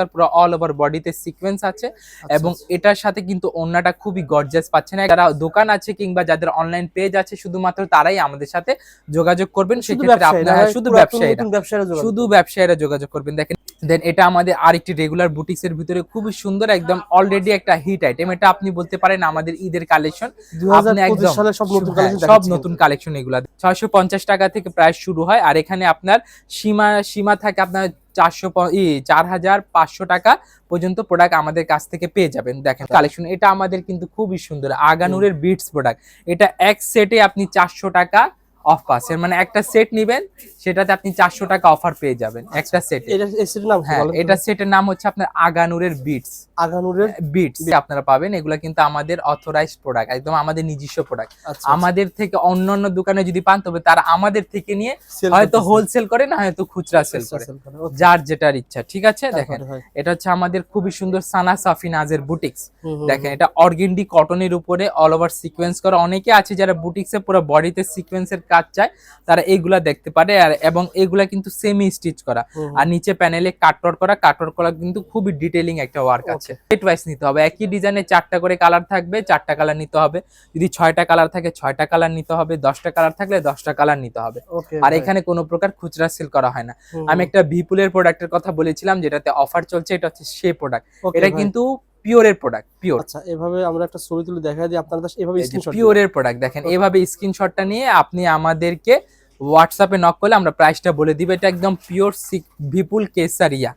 করা পুরো all over বডিতে সিকোয়েন্স আছে আচ্ছা, এবং এটার সাথে কিন্তু অন্যটা খুবই গর্জাস পাচ্ছে না। যারা দোকান আছে কিংবা যাদের অনলাইন পেজ আছে শুধুমাত্র তারাই আমাদের সাথে যোগাযোগ করবেন। সেক্ষেত্রে আপনারা হ্যাঁ, শুধু ব্যবসায়ীরা। শুধু ব্যবসায়ীরা যোগাযোগ করবেন। দেখেন দেন এটা আমাদের আরেকটি রেগুলার বুটিক্স এর ভিতরে খুবই সুন্দর একদম অলরেডি একটা হিট আইটেম এটা আপনি বলতে পারেন আমাদের ঈদের কালেকশন আপনি একদম সব নতুন হ্যাঁ, কালেকশন সব এগুলা। ছয়শো পঞ্চাশ টাকা থেকে প্রায় শুরু হয়। আর এখানে আপনার সীমা সীমা থাকে আপনার চারশো ই চার হাজার পাঁচশো টাকা পর্যন্ত প্রোডাক্ট আমাদের কাছ থেকে পেয়ে যাবেন। দেখেন কালেকশন এটা আমাদের কিন্তু খুবই সুন্দর। আগানুরের বিটস প্রোডাক্ট এটা এক সেটে আপনি চারশো টাকা অফ পাচ্ছেন। মানে একটা সেট নিবেন সেটাতে আপনি চারশো টাকা অফার পেয়ে যাবেন একটা সেটে হ্যাঁ? এটা সেটের নাম হচ্ছে আপনার আগানুরের বিটস আগানুরের বিটস আপনারা পাবেন এগুলা কিন্তু আমাদের অথরাইজড প্রোডাক্ট একদম আমাদের নিজস্ব প্রোডাক্ট আচ্ছা আমাদের থেকে অন্য অন্য দোকানে যদি পান তবে তারা আমাদের থেকে নিয়ে হয়তো হোলসেল করে না হয়তো খুচরা সেল করে। যার যেটার ইচ্ছা ঠিক আছে? দেখেন এটা হচ্ছে আমাদের খুবই সুন্দর সানা সাফি নাজের বুটিক্স দেখেন এটা অর্গেন্ডি কটনের উপরে অল ওভার সিকোয়েন্স করা। অনেকে আছে যারা বুটিক্সে পুরো বডিতে সিকোয়েন্সের কাজ চায় তারা এইগুলা দেখতে পারে। আর এবং এগুলা কিন্তু সেমি স্টিচ করা। আর নিচে প্যানেলে কাটর করা কাটর করা কিন্তু খুবই ডিটেলিং একটা ওয়ার্ক আছে। সেট ওয়াইজ নিতে হবে। একই ডিজাইনে চারটা করে কালার থাকবে চারটা কালার নিতে হবে। যদি ছয়টা কালার থাকে ছয়টা কালার নিতে হবে। দশটা কালার থাকলে দশটা কালার নিতে হবে। আর এখানে কোনো প্রকার খুচরা সেল করা হয় না। আমি একটা বিপুলের প্রোডাক্টের কথা বলেছিলাম যেটাতে অফার চলছে এটা হচ্ছে সে প্রোডাক্ট এটা। কিন্তু পিওরের প্রোডাক্ট পিওর আচ্ছা এভাবে আমরা একটা ছবি তুলে দেখা দিই আপনারা এভাবে স্ক্রিনশট পিওরের প্রোডাক্ট দেখেন এভাবে স্ক্রিনশটটা নিয়ে আপনি আমাদেরকে হোয়াটসঅ্যাপে নক করলে আমরা প্রাইসটা বলে দিব। এটা একদম পিওর সিক বিপুল কেসারিয়া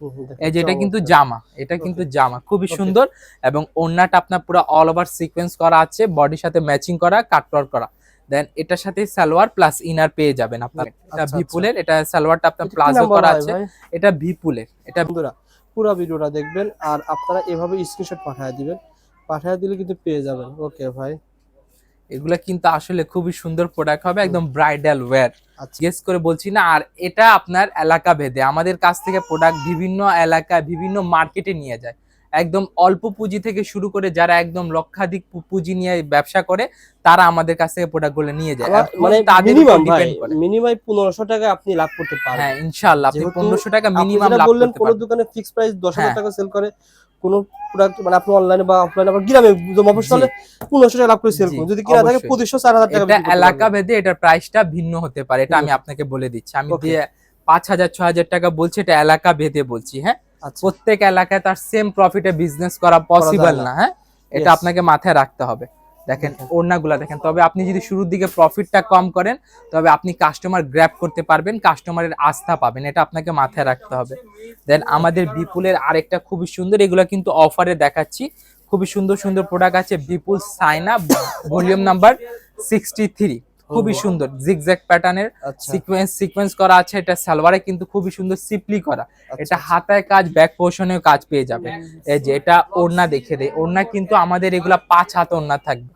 এই যে এটা কিন্তু জামা এটা কিন্তু জামা খুবই সুন্দর এবং ওড়নাটা আপনার পুরো অল ওভার সিকোয়েন্স করা আছে বডির সাথে ম্যাচিং করা কাটওয়ার করা। দেন এটার সাথে সালোয়ার প্লাস ইনার পেয়ে যাবেন আপনার। এটা আচ্ছা, ভিপুলের এটা সালোয়ারটা আপনার প্লাজো করা আছে। এটা ভিপুলের এটা বন্ধুরা পুরো ভিডিওটা দেখবেন আর আপনারা এভাবে স্ক্রিনশট পাঠিয়ে দিবেন পাঠিয়ে দিলে কিন্তু পেয়ে যাবেন। ওকে ভাই। এগুলা কিন্তু আসলে খুবই সুন্দর প্রোডাক্ট হবে একদম ব্রাইডাল ওয়্যার আচ্ছা। গেস করে বলছি না আর এটা আপনার এলাকা ভেদে। আমাদের কাছ থেকে প্রোডাক্ট বিভিন্ন এলাকায় বিভিন্ন মার্কেটে নিয়ে যায়। একদম অল্প পুঁজি থেকে শুরু করে যারা একদম লক্ষাধিক পুঁজি নিয়ে ব্যবসা করে তারা আমাদের কাছ থেকে প্রোডাক্টগুলো নিয়ে যায়। মানে তাদের মিনিমাম ভাই ডিপেন্ড করে। মিনিমাম পনেরোশো টাকা আপনি লাভ করতে পারেন হ্যাঁ ইনশাআল্লাহ আপনি যেহেতু পনেরোশো টাকা আপনি মিনিমাম লাভ বললেন করতে কোন পারবেন। দোকানে ফিক্স প্রাইস দশ হাজার হ্যাঁ। টাকা সেল করে কোন প্রোডাক্ট মানে আপনি অনলাইনে বা অফলাইনে আবার গ্রামে মফস্বলে পনেরোশো টাকা লাভ করে সেল করুন। যদি কিনা থাকে। পঁচিশশো চার হাজার টাকা এলাকা ভেদে এটার প্রাইসটা ভিন্ন হতে পারে এটা আমি আপনাকে বলে দিচ্ছি। আমি দিয়ে পাঁচ হাজার ছ হাজার টাকা বলছি এটা এলাকা ভেদে বলছি হ্যাঁ? আচ্ছা। প্রত্যেক এলাকায় তার সেম প্রফিটে বিজনেস করা পসিবল। না। হ্যাঁ? এটা আপনাকে মাথায় রাখতে হবে। দেখেন দেখেন। ওড়নাগুলা দেখেন। তবে আপনি যদি শুরুর দিকে প্রফিটটা কম করেন তবে আপনি কাস্টমার গ্র্যাপ করতে পারবেন কাস্টমারের আস্থা পাবেন। এটা আপনাকে মাথায় রাখতে হবে। দেন আমাদের বিপুলের আরেকটা খুবই সুন্দর এগুলো কিন্তু অফারে দেখাচ্ছি। খুবই সুন্দর সুন্দর প্রোডাক্ট আছে Bipul Saina volume number sixty three খুবই সুন্দর জিগজ্যাগ প্যাটার্নের আচ্ছা। সিকোয়েন্স সিকোয়েন্স করা আছে এটা সালোয়ারে কিন্তু খুবই সুন্দর সিপলি করা। আচ্ছা, এটা হাতায় কাজ ব্যাক পোর্শনেও কাজ পেয়ে যাবে। এই যে এটা ওড়না দেখে দেয় ওড়না কিন্তু আমাদের এগুলা পাঁচ হাত ওড়না থাকবে।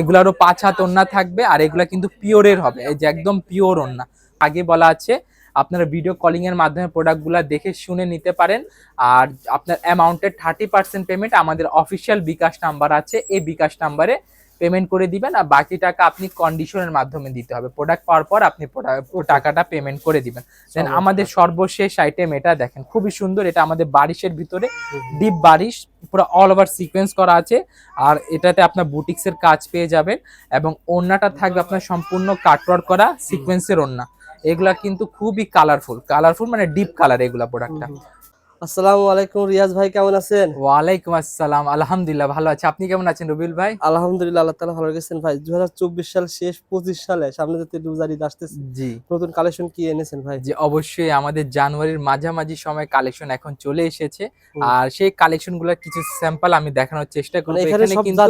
এগুলারও পাঁচ হাত ওড়না থাকবে আর এগুলা কিন্তু পিওরের হবে। এই যে একদম পিওর ওড়না। আগে বলা আছে আপনারা ভিডিও কলিং এর মাধ্যমে প্রোডাক্ট প্রোডাক্টগুলো দেখে শুনে নিতে পারেন। আর আপনার অ্যামাউন্টের থার্টি পার্সেন্ট পেমেন্ট আমাদের অফিসিয়াল বিকাশ নাম্বার আছে। এই বিকাশ নাম্বারে পেমেন্ট করে দিবেন আর বাকি টাকা আপনি কন্ডিশনের মাধ্যমে দিতে হবে প্রোডাক্ট পাওয়ার পর আপনি টাকাটা দেন করে দিবেন দেন। আমাদের সর্বশেষ আইটেম এটা দেখেন খুবই সুন্দর এটা আমাদের বারিশের ভিতরে। ডিপ বারিশ পুরো অল ওভার সিকোয়েন্স করা আছে আর এটাতে আপনার বুটিক্সের কাজ পেয়ে যাবেন এবং ওড়নাটা থাকবে আপনার সম্পূর্ণ কাটওয়ার্ক করা সিকোয়েন্সের ওড়না এগুলা কিন্তু খুবই কালারফুল কালারফুল মানে ডিপ কালার এগুলা প্রোডাক্টটা। আসসালামু আলাইকুম রিয়াজ ভাই কেমন আছেন? ওয়ালাইকুম আসসালাম আলহামদুলিল্লাহ ভালো আছে। আপনি কেমন আছেন রবিউল ভাই? আলহামদুলিল্লাহ আল্লাহ তালা ভালো রেখেছেন ভাই। দুই হাজার চব্বিশ সাল শেষ পঁচিশ সালে সামনে যাতে রোজার ঈদ আসতেছে জি। নতুন কালেকশন কি এনেছেন ভাই? জি অবশ্যই আমাদের জানুয়ারির মাঝামাঝি সময় কালেকশন এখন চলে এসেছে। আর সেই কালেকশনগুলোর কিছু স্যাম্পল আমি দেখানোর চেষ্টা মানে করব। এখানে কিন্তু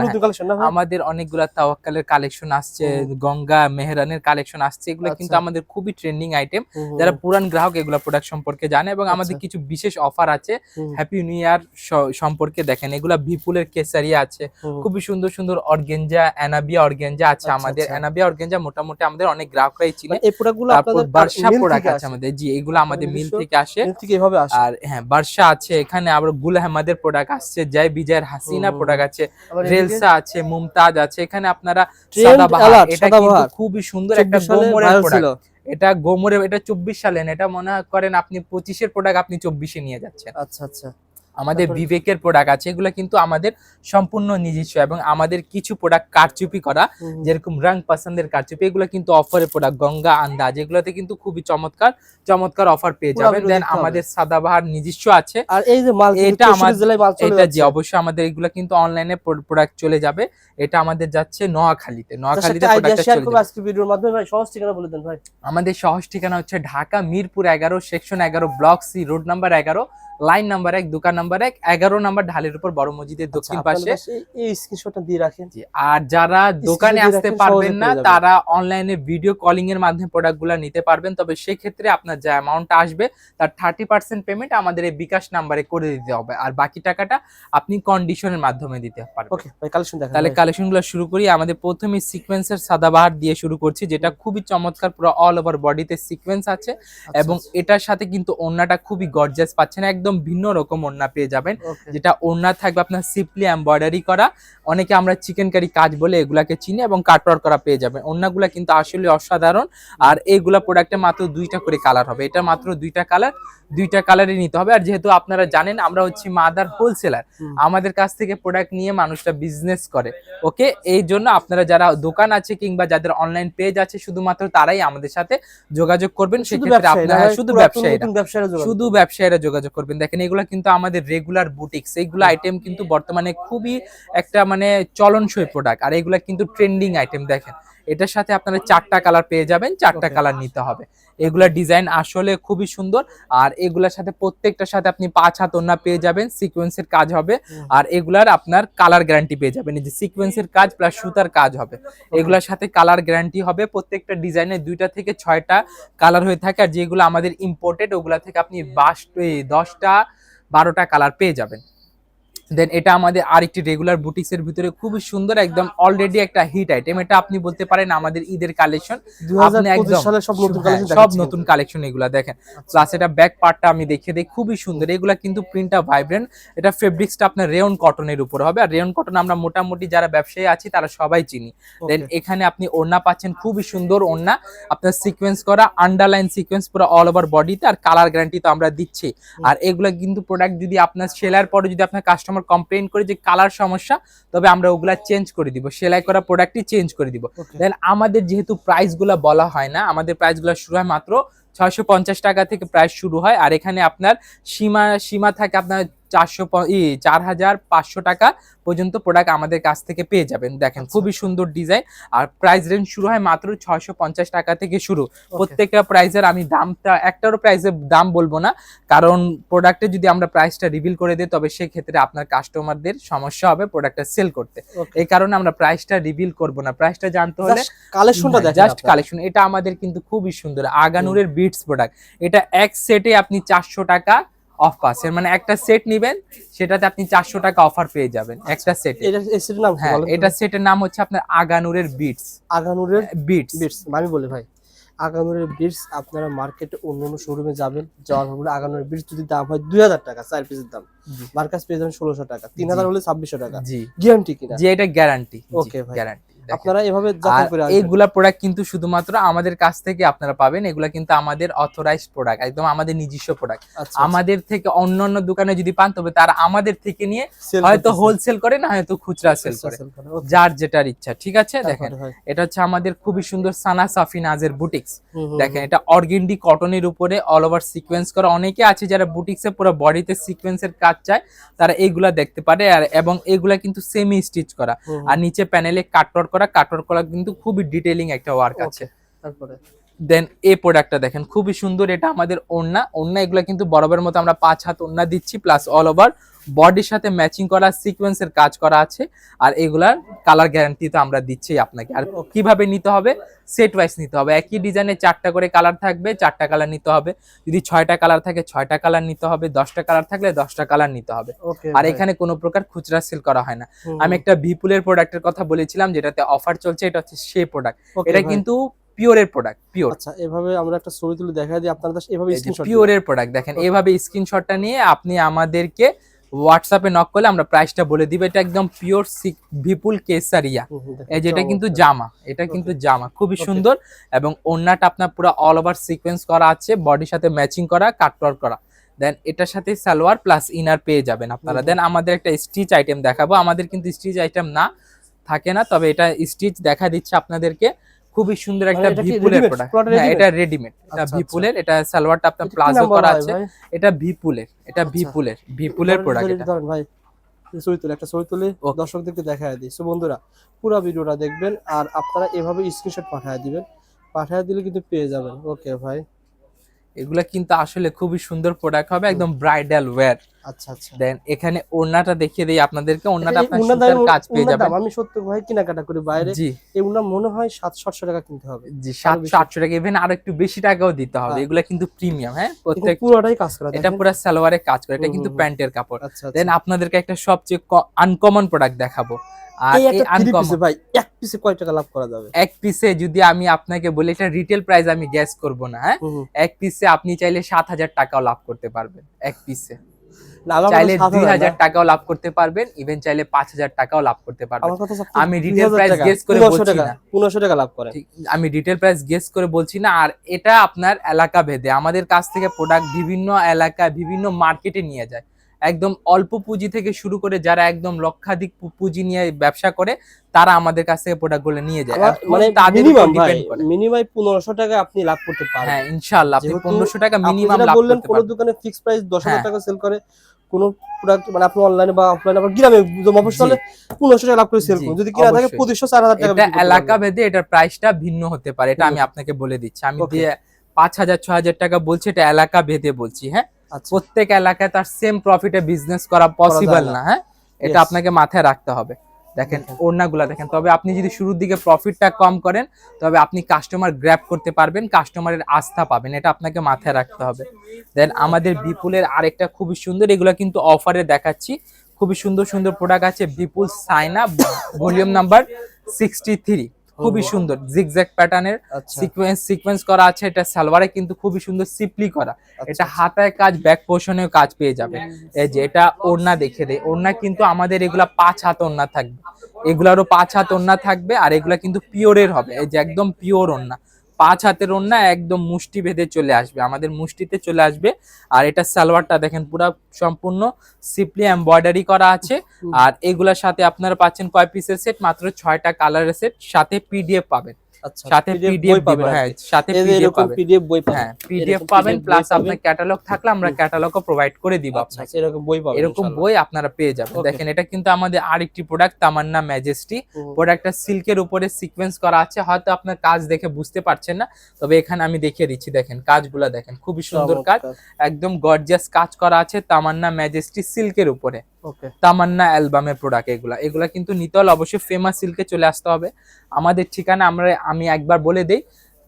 ভাই? আমাদের অনেকগুলা তাওয়াক্কালের কালেকশন আসছে গঙ্গা মেহরানের কালেকশন আসছে। এগুলো কিন্তু আচ্ছা। আমাদের খুবই ট্রেন্ডিং আইটেম যারা পুরান গ্রাহক এগুলো প্রোডাক্ট সম্পর্কে জানে এবং আমাদের আচ্ছা। কিছু বিশেষ অফার আছে। হ্যাপি নিউ ইয়ার সম্পর্কে দেখেন এগুলা বিপুলের কেসারিয়া আছে। খুবই সুন্দর সুন্দর অর্গেঞ্জা অ্যানাবিয়া অর্গেঞ্জা আছে আচ্ছা, আমাদের। আচ্ছা। অ্যানাবিয়া অর্গেঞ্জা মোটামুটি আমাদের অনেক গ্রাহকরাই চিনে। মানে এই প্রোডাক্টগুলো আপনাদের বার্ষা প্রোডাক্ট আছে আমাদের। জি এগুলো আমাদের মিল থেকে আসে। থেকে এভাবে আসে। আর হ্যাঁ বার্ষা আছে এখানে আবার গুল আহমদের প্রোডাক্ট আসছে জয় বিজয়ের হাসিনা প্রোডাক্ট আছে রেলসা আছে মুমতাজ আছে এখানে আপনারা সাদাবাহার alert, এটা কিন্তু। খুবই সুন্দর একটা 24 সালে গোমরের ছিল। প্রোডাক্ট এটা গোমরে এটা চব্বিশ সালেন এটা মনে করেন আপনি পঁচিশের প্রোডাক্ট আপনি চব্বিশে নিয়ে যাচ্ছেন। আচ্ছা আচ্ছা। আমাদের বিবেকের প্রোডাক্ট আছে এগুলো কিন্তু আমাদের সম্পূর্ণ নিজস্ব এবং আমাদের কিছু প্রোডাক্ট কারচুপি করা। যেরকম রং পছন্দের কারচুপি এগুলো কিন্তু অফারের প্রোডাক্ট গঙ্গা আন্দাজ এগুলোতে কিন্তু খুবই চমৎকার চমৎকার অফার পেয়ে যাবেন। দেন। আমাদের সাদাবাহার নিজস্ব আছে। আর এই যে মাল এটা চলে এটা জি অবশ্যই আমাদের এগুলো কিন্তু অনলাইনে প্রোডাক্ট চলে যাবে। এটা আমাদের যাচ্ছে নোয়াখালীতে। নোয়াখালীতে প্রোডাক্টটা চলে যাবে। আজকে ভিডিওর মাধ্যমে। ভাই সহজ ঠিকানা বলে দেন ভাই। আমাদের সহজ ঠিকানা হচ্ছে ঢাকা মিরপুর এগারো সেকশন এগারো ব্লক সি রোড নাম্বার এগারো। লাইন নাম্বার এক দোকান নাম্বার এক এগারো নাম্বার ঢালের উপর বড় মসজিদের দক্ষিণ আচ্ছা, পাশে। পাশে এই স্ক্রিনশটটা দিয়ে রাখেন। আর যারা দোকানে আসতে পারবেন না তারা অনলাইনে ভিডিও কলিং এর মাধ্যমে প্রোডাক্টগুলো নিতে পারবেন। তবে সেক্ষেত্রে আপনার যে অ্যামাউন্টটা আসবে তার থার্টি পার্সেন্ট পেমেন্ট আমাদের এই বিকাশ নাম্বারে করে দিতে হবে। আর বাকি টাকাটা আপনি কন্ডিশনের মাধ্যমে দিতে পারবেন। ওকে কালেকশন দেখান তাহলে। কালেকশনগুলো শুরু করি। আমাদের প্রথমে সিকোয়েন্সের সাদাবাহার দিয়ে শুরু করছি যেটা খুবই চমৎকার পুরো অল ওভার বডিতে সিকোয়েন্স আছে। আচ্ছা, এবং আচ্ছা, এটার সাথে কিন্তু ওড়নাটা খুবই গর্জাস পাচ্ছেন। একদম ভিন্ন রকম ওড়না পেয়ে যাবেন। যেটা ওড়না থাকবে আপনার সিম্পলি এমব্রয়ডারি করা। অনেকে আমরা চিকেন কারি কাজ বলে এগুলাকে চিনি এবং কাটওয়ার করা পেয়ে যাবেন। ওড়নাগুলা কিন্তু আসলে অসাধারণ। আর এইগুলা প্রোডাক্টে মাত্র দুইটা করে কালার হবে। এটা মাত্র দুইটা কালার দুইটা কালারই নিতে হবে। আর যেহেতু আপনারা জানেন আমরা হচ্ছি মাদার হোলসেলার আমাদের কাছ থেকে প্রোডাক্ট নিয়ে মানুষটা বিজনেস করে। ওকে? এই জন্য আপনারা যারা দোকান আছে কিংবা যাদের অনলাইন পেজ আছে শুধুমাত্র তারাই আমাদের সাথে যোগাযোগ করবেন। সেক্ষেত্রে আপনারা শুধু ব্যবসায়ীরা। শুধু ব্যবসায়ীরা যোগাযোগ করবেন। দেখেন এগুলো কিন্তু আমাদের রেগুলার বুটিক্স এইগুলো আইটেম কিন্তু বর্তমানে খুবই একটা মানে চলনসই প্রোডাক্ট আর এগুলো কিন্তু ট্রেন্ডিং আইটেম দেখেন। এটার সাথে আপনারা চারটা কালার পেয়ে যাবেন চারটা কালার নিতে হবে। এগুলা ডিজাইন আসলে খুবই সুন্দর আর এগুলার সাথে প্রত্যেকটার সাথে আপনি পাঁচ হাত ওন্না পেয়ে যাবেন সিকোয়েন্সের কাজ হবে। আর এগুলার আপনার কালার গ্যারান্টি পেয়ে যাবেন এই যে সিকোয়েন্সের কাজ প্লাস সুতার কাজ হবে। এগুলার সাথে কালার গ্যারান্টি হবে প্রত্যেকটা ডিজাইনে দুইটা থেকে ছয়টা কালার হয়ে থাকে আর যেগুলো আমাদের ইম্পোর্টেড ওগুলা থেকে আপনি বাস দশটা বারোটা কালার পেয়ে যাবেন। দেন এটা আমাদের আরেকটি রেগুলার বুটিক্স এর ভিতরে খুবই সুন্দর একদম অলরেডি একটা হিট আইটেম এটা আপনি বলতে পারেন আমাদের ঈদের কালেকশন সব নতুন হ্যাঁ, কালেকশন সব নতুন কালেকশন এগুলা দেখেন। প্লাস এটা ব্যাক পার্টটা আমি দেখিয়ে দিই খুবই সুন্দর। এগুলা কিন্তু প্রিন্টটা ভাইব্রেন্ট এটা ফেব্রিক্সটা আপনার রেয়ন কটনের উপর হবে। আর রেয়ন কটন আমরা মোটামুটি যারা ব্যবসায়ী আছি তারা সবাই চিনি। দেন এখানে আপনি ওড়না পাচ্ছেন খুবই সুন্দর ওড়না। আপনার সিকোয়েন্স করা আন্ডারলাইন সিকোয়েন্স পুরো অল ওভার বডিতে আর কালার গ্যারান্টি তো আমরা দিচ্ছি। আর এগুলা কিন্তু প্রোডাক্ট যদি আপনার সেলার পরে যদি আপনার কাস্টমার কমপ্লেন করে যে কালার সমস্যা তবে আমরা ওগুলা চেঞ্জ করে দিব। সেলাই করা প্রোডাক্টই চেঞ্জ করে দিব। দেন আমাদের যেহেতু প্রাইসগুলা বলা হয় না আমাদের প্রাইসগুলা শুরু হয় মাত্র ছয়শো পঞ্চাশ টাকা থেকে প্রাইস শুরু হয়। আর এখানে আপনার সীমা সীমা থাকে আপনার চারশো ই চার হাজার পাঁচশো টাকা পর্যন্ত প্রোডাক্ট আমাদের কাছ থেকে পেয়ে যাবেন। দেখেন আচ্ছা। খুবই সুন্দর ডিজাইন আর প্রাইস রেঞ্জ শুরু হয় মাত্র ছয়শো পঞ্চাশ টাকা থেকে শুরু। প্রত্যেকটা প্রাইসের আমি দামটা একটারও প্রাইসের দাম বলব না। কারণ প্রোডাক্টে যদি আমরা প্রাইসটা রিভিল করে দিই তবে সেক্ষেত্রে আপনার কাস্টমারদের সমস্যা হবে প্রোডাক্টটা সেল করতে। এই কারণে আমরা প্রাইসটা রিভিল করব না। প্রাইসটা জানতে হলে কালেকশনটা জাস্ট কালেকশন এটা আমাদের কিন্তু খুবই সুন্দর। আগানুরের বিটস প্রোডাক্ট এটা এক সেটে আপনি চারশো টাকা অফ পাচ্ছেন মানে একটা সেট নিবেন সেটাতে আপনি চারশো টাকা অফার পেয়ে যাবেন একটা সেট এটা সেটের নাম হ্যাঁ এটা সেটের নাম হচ্ছে আপনার আগানুরের বিটস আগানুরের বিটস বিটস আমি বলি ভাই আগানুরের বিটস আপনারা মার্কেটে অন্য অন্য শোরুমে যাবেন যাওয়ার পরে আগানুরের বিটস যদি দাম হয় দুই হাজার টাকা চার পিসের দাম। মার্কাস পেয়ে যাবেন ষোলোশো টাকা তিন হাজার হলে ছাব্বিশশো টাকা। জি। গ্যারান্টি কিনা? জি এটা গ্যারান্টি ওকে ভাই। গ্যারান্টি আপনারা এভাবে। এইগুলা প্রোডাক্ট কিন্তু শুধুমাত্র আমাদের কাছ থেকে আপনারা পাবেন। এগুলা কিন্তু আমাদের অথরাইজড প্রোডাক্ট একদম আমাদের নিজস্ব প্রোডাক্ট আচ্ছা, আমাদের থেকে অন্য অন্য দোকানে যদি পান তবে তারা আমাদের থেকে নিয়ে হয়তো হোলসেল করে না হয়তো খুচরা সেল আচ্ছা, করে। যার যেটার ইচ্ছা ঠিক আছে? দেখেন এটা হচ্ছে আমাদের খুবই সুন্দর সানা সাফি নাজের বুটিক্স দেখেন এটা অর্গেন্ডি কটনের উপরে অল ওভার সিকোয়েন্স করা। অনেকে আছে যারা বুটিক্সে পুরো বডিতে সিকোয়েন্সের কাজ চায় তারা এইগুলা দেখতে পারে। আর এবং এগুলা কিন্তু সেমি স্টিচ করা আর নিচে প্যানেলে কাটওয়ার করা। কাটওয়ার করা কিন্তু খুবই ডিটেইলিং একটা ওয়ার্ক আছে। তারপরে? দেন এই প্রোডাক্টটা দেখেন খুবই সুন্দর এটা আমাদের ওড়না। ওড়না এগুলো কিন্তু বরাবরের মতো আমরা পাঁচ হাত ওড়না দিচ্ছি প্লাস অল ওভার বডির সাথে ম্যাচিং করা সিকোয়েন্সের কাজ করা আছে। আর এগুলার কালার গ্যারান্টি তো আমরা দিচ্ছি আপনাকে। আর কীভাবে নিতে হবে? সেট ওয়াইজ নিতে হবে। একই ডিজাইনে চারটা করে কালার থাকবে চারটা কালার নিতে হবে। যদি ছয়টা কালার থাকে ছয়টা কালার নিতে হবে। দশটা কালার থাকলে দশটা কালার নিতে হবে। আর এখানে কোনো প্রকার খুচরা সেল করা হয় না। আমি একটা ভিপুলের প্রোডাক্টের কথা বলেছিলাম যেটাতে অফার চলছে এটা হচ্ছে সেই প্রোডাক্ট এটা কিন্তু পিওরের প্রোডাক্ট পিওর। আচ্ছা এভাবে আমরা একটা ছবি তুলে দেখা দিই আপনারা এভাবে স্ক্রিনশট পিওরের প্রোডাক্ট দেখেন এভাবে স্ক্রিনশটটা নিয়ে আপনি আমাদেরকে হোয়াটসঅ্যাপে নক করলে আমরা প্রাইসটা বলে দিব। এটা একদম পিওর ভিপুল কেসারিয়া এই যেটা কিন্তু জামা এটা কিন্তু জামা খুবই সুন্দর এবং ওন্নাটা আপনার পুরো অল ওভার সিকোয়েন্স করা আছে বডির সাথে ম্যাচিং করা কাটওয়ার করা। দেন এটার সাথে সালোয়ার প্লাস ইনার পেয়ে যাবেন আপনারা। দেন আমাদের একটা স্টিচ আইটেম দেখাবো। আমাদের কিন্তু স্টিচ আইটেম না থাকে না তবে এটা স্টিচ দেখা দিচ্ছে আপনাদেরকে। খুবই সুন্দর একটা মানে এটা ভিপুলের প্রোডাক্ট হ্যাঁ এটা রেডিমেড এটা আচ্ছা, ভিপুলের এটা সালোয়ারটা আপনার প্লাজো করা আছে? এটা ভিপুলের এটা আচ্ছা। ভিপুলের ভিপুলের প্রোডাক্ট এটা। ভাই। ছবি তুলে একটা ছবি তুলে। দর্শকদেরকে দেখায় দিই। সো বন্ধুরা পুরো ভিডিওটা দেখবেন আর আপনারা এভাবে স্ক্রিনশট পাঠিয়ে দিবেন। পাঠিয়ে দিলে কিন্তু পেয়ে যাবেন। ওকে ভাই। এগুলা কিন্তু আসলে খুবই সুন্দর প্রোডাক্ট হবে একদম ব্রাইডাল ওয়্যার আচ্ছা আচ্ছা। দেন এখানে ওড়নাটা দেখিয়ে দিই আপনাদেরকে ওড়নাটা আপনার কাজ পেয়ে যাবেন। আমি সত্য ভাই কেনাকাটা করি বাইরে। এই উনার মনে হয় সাতশো আটশো টাকা কিনতে হবে। জি আরও সাতশো বেশি। আটশো টাকা ইভেন আরও একটু বেশি টাকাও দিতে হবে। হ্যাঁ। এগুলা কিন্তু প্রিমিয়াম হ্যাঁ? প্রত্যেক পুরোটাই কাজ করা এটা পুরো সালোয়ারে কাজ করে। এটা কিন্তু। প্যান্টের কাপড়। আচ্ছা দেন আচ্ছা। আপনাদেরকে একটা সবচেয়ে আনকমন প্রোডাক্ট দেখাবো। আর এই এই একটা থ্রি আনকমন ভাই এক পিসে কয় টাকা লাভ করা যাবে? এক পিসে যদি আমি আপনাকে বলি এটা রিটেল প্রাইস আমি গ্যাস করব না হ্যাঁ। এক পিসে আপনি চাইলে সাত হাজার টাকাও লাভ করতে পারবেন এক পিসে চাইলে দুই হাজার হাজার টাকাও লাভ করতে পারবেন ইভেন চাইলে পাঁচ হাজার টাকাও লাভ করতে পারবেন। আমি ডিটেল প্রাইস guess করে বলছি না। পনেরোশো টাকা লাভ করে। আমি রিটেল প্রাইস গেস করে বলছি না আর এটা আপনার এলাকা ভেদে। আমাদের কাছ থেকে প্রোডাক্ট বিভিন্ন এলাকায় বিভিন্ন মার্কেটে নিয়ে যায়। একদম অল্প পুঁজি থেকে শুরু করে যারা একদম লক্ষাধিক পুঁজি নিয়ে ব্যবসা করে তারা আমাদের কাছ থেকে প্রোডাক্টগুলো নিয়ে যায়। মানে তাদের মিনিমাম ভাই ডিপেন্ড করে। মিনিমাম পনেরোশো টাকা আপনি লাভ করতে পারেন হ্যাঁ ইনশাআল্লাহ আপনি যেহেতু পনেরোশো টাকা আপনি মিনিমাম লাভ বললেন কোন দোকানে ফিক্স প্রাইস দশ হাজার হ্যাঁ। টাকা সেল করে কোন প্রোডাক্ট মানে আপনি অনলাইনে বা অফলাইনে আবার গ্রামে মফস্বলে পনেরোশো টাকা লাভ করে সেল করুন। যদি কিনা থাকে অবশ্যই। পঁচিশশো চার হাজার টাকা এটা এলাকা ভেদে এটার প্রাইসটা ভিন্ন হতে পারে এটা আমি আপনাকে বলে দিচ্ছি। আমি. দিয়ে পাঁচ হাজার ছ হাজার টাকা বলছি এটা এলাকা ভেদে বলছি হ্যাঁ? প্রত্যেক এলাকায় তার সেম প্রফিটে বিজনেস করা পসিবল না। হ্যাঁ? এটা আপনাকে মাথায় রাখতে হবে। দেখেন। ওড়নাগুলা দেখেন তবে আপনি যদি শুরুর দিকে প্রফিটটা কম করেন তবে আপনি কাস্টমার গ্র্যাব করতে পারবেন কাস্টমারের আস্থা পাবেন এটা আপনাকে মাথায় রাখতে হবে। দেন আমাদের বিপুলের আরেকটা খুবই সুন্দর এগুলো কিন্তু অফারে দেখাচ্ছি। খুবই সুন্দর সুন্দর প্রোডাক্ট আছে বিপুল Saina volume number sixty three খুবই। সুন্দর। জিগজ্যাগ প্যাটার্নের আচ্ছা। সিকোয়েন্স সিকোয়েন্স করা আছে। এটা সালোয়ারে কিন্তু খুবই সুন্দর সিপলি করা। আচ্ছা, এটা হাতায় কাজ ব্যাক পোর্শনেও কাজ পেয়ে যাবে। এই যে এটা ওড়না দেখে দেয় ওড়না কিন্তু আমাদের এগুলা পাঁচ হাত ওড়না থাকবে। এগুলারও পাঁচ হাত ওড়না থাকবে আর এগুলা কিন্তু পিওরের হবে। এই যে একদম পিওর ওড়না। পাঁচ হাতের ওড়না একদম মুষ্টি ভেদে চলে আসবে। আমাদের মুষ্টিতে চলে আসবে। আর এটা সালোয়ারটা দেখেন পুরো সম্পূর্ণ সিপলি এমব্রয়ডারি করা আছে। আর এগুলার সাথে আপনারা পাচ্ছেন কয় পিসের সেট মাত্র ছয়টা কালারের সেট সাথে পিডিএফ পাবেন। সাথে PDF পিডিএফ পাবেন হ্যাঁ। সাথে পিডিএফ পাবেন। পিডিএফ বই পাবেন। হ্যাঁ পিডিএফ পাবেন প্লাস আপনার ক্যাটালগ থাকলে আমরা। ক্যাটালগও প্রোভাইড করে দিব আচ্ছা আপনাকে। আচ্ছা, এরকম বই পাবেন এরকম বই আপনারা পেয়ে যাবেন। দেখেন এটা কিন্তু আমাদের আরেকটি প্রোডাক্ট তামান্না ম্যাজেস্টি। প্রোডাক্টটা সিল্কের উপরে সিকোয়েন্স করা আছে হয়তো আপনার কাজ দেখে বুঝতে পারছেন না তবে এখানে আমি দেখিয়ে দিচ্ছি দেখেন কাজগুলো দেখেন। খুবই সুন্দর কাজ একদম গর্জিয়াস কাজ করা আছে তামান্না ম্যাজেস্টি সিল্কের উপরে। তামান্না অ্যালবামের প্রোডাক্ট এগুলা। এগুলা কিন্তু নিতে হলে অবশ্যই ফেমাস সিল্কে চলে আসতে হবে। আমাদের ঠিকানা আমরা আমি একবার বলে দেই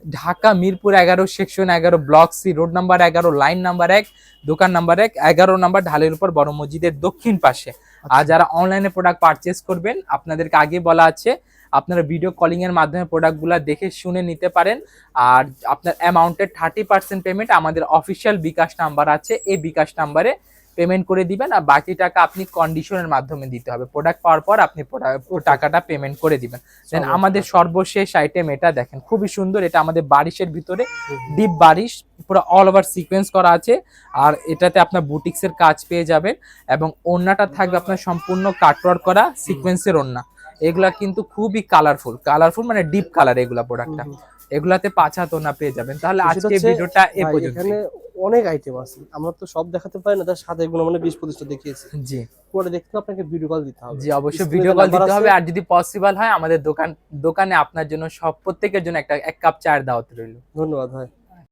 ঢাকা মিরপুর এগারো সেকশন এগারো ব্লক সি রোড নাম্বার এগারো লাইন নাম্বার এক দোকান নাম্বার এক এগারো নাম্বার ঢালের উপর বড় মসজিদের দক্ষিণ পাশে। আর যারা অনলাইনে প্রোডাক্ট পারচেস করবেন আপনাদেরকে আগে বলা আছে আপনারা ভিডিও কলিং এর মাধ্যমে প্রোডাক্টগুলো দেখে শুনে নিতে পারেন। আর আপনার অ্যামাউন্টের থার্টি পার্সেন্ট পেমেন্ট আমাদের অফিসিয়াল বিকাশ নাম্বার আছে। এই বিকাশ নাম্বারে পেমেন্ট করে দিবেন আর বাকি টাকা আপনি কন্ডিশনের মাধ্যমে দিতে হবে প্রোডাক্ট পাওয়ার পর আপনি টাকাটা পেমেন্ট করে দিবেন দেন। আমাদের সর্বশেষ আইটেম এটা দেখেন খুবই সুন্দর এটা আমাদের বারিশের ভিতরে। ডিপ বারিশ পুরো অল ওভার সিকোয়েন্স করা আছে আর এটাতে আপনার বুটিক্সের কাজ পেয়ে যাবেন এবং ওড়নাটা থাকবে আপনার সম্পূর্ণ কাটওয়ার করা সিকোয়েন্সের ওড়না এগুলা কিন্তু খুবই কালারফুল কালারফুল মানে ডিপ কালার এগুলা প্রোডাক্টটা এগুলাতে পাঁচ হাত ওড়না পেয়ে যাবেন। তাহলে আজকে ভিডিওটা এ পর্যন্ত এখানে অনেক আইটেম আছে। আমরা তো সব দেখাতে পারি না তার সাথে এগুলো মানে বিশ পঁচিশটা দেখিয়েছি। জি। পরে দেখতে আপনাকে ভিডিও কল দিতে হবে। জি অবশ্যই ভিডিও কল দিতে হবে আর যদি পসিবল হয় আমাদের দোকান দোকানে আপনার জন্য সব প্রত্যেকের জন্য একটা এক কাপ চায়ের দাওয়াত রইল। ধন্যবাদ ভাই।